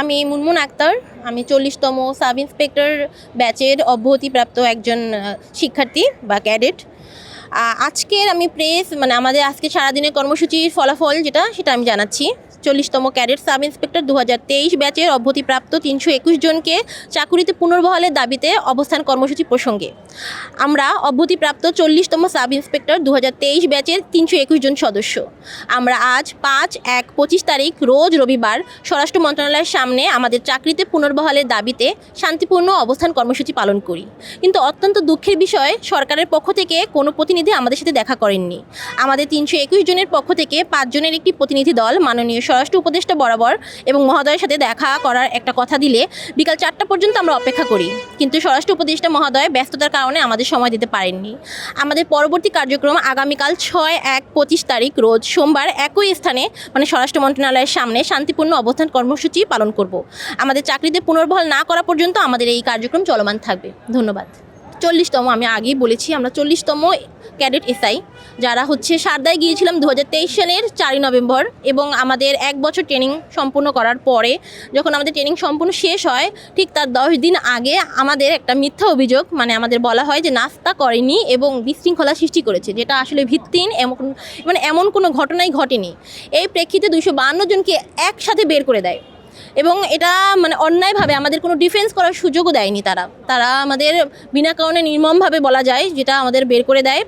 আমি মুনমুন আক্তার। আমি চল্লিশতম sub inspector ব্যাচের অব্যাহতিপ্রাপ্ত একজন শিক্ষার্থী বা ক্যাডেট। আজকের আমি প্রেস মানে আমাদের আজকে সারাদিনের কর্মসূচির ফলাফল যেটা, সেটা আমি জানাচ্ছি। চল্লিশতম ক্যাডেট সাব ইন্সপেক্টর দু হাজার তেইশ ব্যাচের অব্যাহতিপ্রাপ্ত তিনশো একুশ জনকে চাকুরিতে পুনর্বহালের দাবিতে অবস্থান কর্মসূচি প্রসঙ্গে। আমরা অব্যাহতিপ্রাপ্ত চল্লিশতম সাব ইন্সপেক্টর দু হাজার তেইশ ব্যাচের তিনশো একুশ জন সদস্য। আমরা আজ পাঁচ, এক, পঁচিশ তারিখ রোজ রবিবার স্বরাষ্ট্র মন্ত্রণালয়ের সামনে আমাদের চাকরিতে পুনর্বহালের দাবিতে শান্তিপূর্ণ অবস্থান কর্মসূচি পালন করি। কিন্তু অত্যন্ত দুঃখের বিষয়, সরকারের পক্ষ থেকে কোনো প্রতিনিধি আমাদের সাথে দেখা করেননি। আমাদের তিনশো একুশ জনের পক্ষ থেকে পাঁচজনের একটি প্রতিনিধি দল মাননীয় স্বরাষ্ট্র উপদেষ্টা বরাবর এবং মহোদয়ের সাথে দেখা করার একটা কথা দিলে বিকাল চারটা পর্যন্ত আমরা অপেক্ষা করি। কিন্তু স্বরাষ্ট্র উপদেষ্টা মহোদয় ব্যস্ততার কারণে আমাদের সময় দিতে পারেননি। আমাদের পরবর্তী কার্যক্রম আগামীকাল ছয় এক পঁচিশ তারিখ রোজ সোমবার একই স্থানে মানে স্বরাষ্ট্র মন্ত্রণালয়ের সামনে শান্তিপূর্ণ অবস্থান কর্মসূচি পালন করব। আমাদের চাকরিতে পুনর্বহাল না করা পর্যন্ত আমাদের এই কার্যক্রম চলমান থাকবে। ধন্যবাদ। চল্লিশতম আমি আগেই বলেছি, আমরা চল্লিশতম ক্যাডেট এসআই যারা হচ্ছে সারদায় গিয়েছিলাম দু হাজার তেইশ সালের চারই নভেম্বর এবং আমাদের এক বছর ট্রেনিং সম্পূর্ণ করার পরে যখন আমাদের ট্রেনিং সম্পূর্ণ শেষ হয়, ঠিক তার দশ দিন আগে আমাদের একটা মিথ্যা অভিযোগ মানে আমাদের বলা হয় যে নাস্তা করেনি এবং বিশৃঙ্খলা সৃষ্টি করেছে, যেটা আসলে ভিত্তিহীন এমন মানে এমন কোনো ঘটনাই ঘটেনি। এই প্রেক্ষিতে দুইশো জনকে একসাথে বের করে দেয়। এবং এটা মানে অন্যায়ভাবে আমাদের কোনো ডিফেন্স করার সুযোগও দেয়নি তারা। তারা আমাদের বিনা কারণে নির্মমভাবে বলা যায়, যেটা আমাদের বের করে দেয়।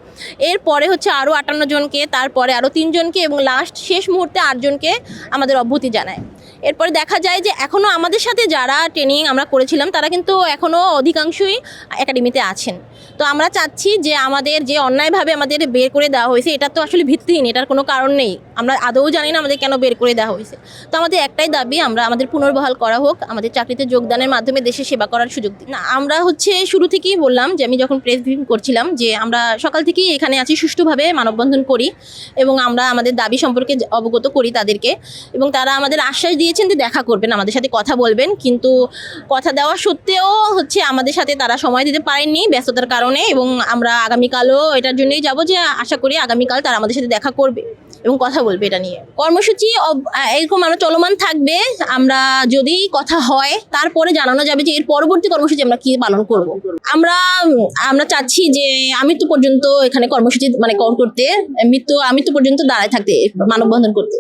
এরপরে হচ্ছে আরও আটান্ন জনকে, তারপরে আরও তিনজনকে এবং লাস্ট শেষ মুহূর্তে আটজনকে আমাদের অভ্যুতি জানায়। এরপরে দেখা যায় যে এখনও আমাদের সাথে যারা ট্রেনিং আমরা করেছিলাম, তারা কিন্তু এখনও অধিকাংশই একাডেমিতে আছেন। তো আমরা চাচ্ছি যে আমাদের যে অন্যায়ভাবে আমাদের বের করে দেওয়া হয়েছে, এটা তো আসলে ভিত্তিহীন, এটার কোনো কারণ নেই। আমরা আদৌ জানি না আমাদের কেন বের করে দেওয়া হয়েছে। তো আমাদের একটাই দাবি, আমরা আমাদের পুনর্বহাল করা হোক, আমাদের চাকরিতে যোগদানের মাধ্যমে দেশে সেবা করার সুযোগ দিন না, আমরা হচ্ছে শুরু থেকেই বললাম যে আমি যখন প্রেস ব্রিফিং করছিলাম যে আমরা সকাল থেকেই এখানে আছি, সুষ্ঠুভাবে মানববন্ধন করি এবং আমরা আমাদের দাবি সম্পর্কে অবগত করি তাদেরকে এবং তারা আমাদের আশ্বাস দিয়েছেন যে দেখা করবেন, আমাদের সাথে কথা বলবেন। কিন্তু কথা দেওয়া সত্ত্বেও হচ্ছে আমাদের সাথে তারা সময় দিতে পারেননি, ব্যস্ততার কারণে এবং আমরা আগামীকালও এটার জন্যই যাব যে আশা করি আগামীকাল তারা আমাদের সাথে দেখা করবে এবং কথা বলবে এটা নিয়ে। কর্মসূচি এরকম আমরা চলমান থাকবে। আমরা যদি কথা হয়, তারপরে জানানো যাবে যে এর পরবর্তী কর্মসূচি আমরা কি পালন করব। আমরা আমরা চাচ্ছি যে আমৃত্যু পর্যন্ত এখানে কর্মসূচি মানে কর করতে, মৃত্যু, আমৃত্যু পর্যন্ত দাঁড়ায় থাকতে, মানববন্ধন করতে।